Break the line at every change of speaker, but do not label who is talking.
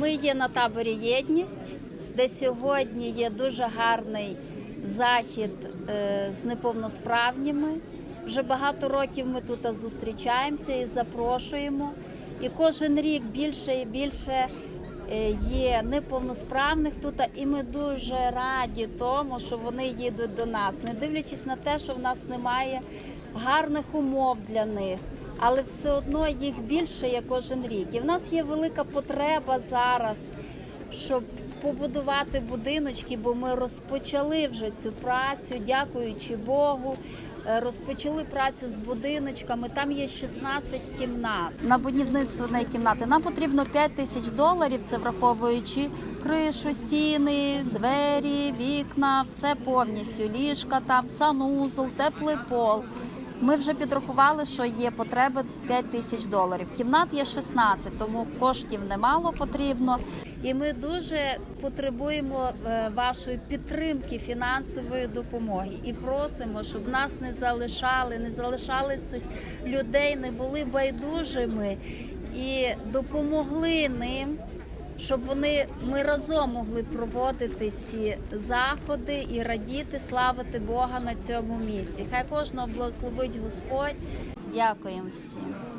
Ми є на таборі Єдність, де сьогодні є дуже гарний захід е, з неповносправніми. Вже багато років ми тут зустрічаємося і запрошуємо. І кожен рік більше і більше е, є неповносправних тут, і ми дуже раді тому, що вони їдуть до нас, не дивлячись на те, що в нас немає гарних умов для них. Але все одно їх більше є кожен рік. І в нас є велика потреба зараз, щоб побудувати будиночки, бо ми розпочали вже цю працю, дякуючи Богу. е, Розпочали працю з будиночками. Там є 16 кімнат. На будівництво однієї кімнати нам потрібно 5 тисяч доларів. Це враховуючи кришу, стіни, двері, вікна, все повністю. Ліжка там, санузел, теплий пол. Ми вже підрахували, що є потреби 5 тисяч доларів. Кімнат є 16, тому коштів немало потрібно. І ми дуже потребуємо е, вашої підтримки фінансової допомоги і просимо, щоб нас не залишали, не залишали цих людей, не були байдужими і допомогли ним щоб вони ми разом могли проводити ці заходи і радіти, славити Бога на цьому місці. Хай кожного благословить Господь. Дякуємо всім.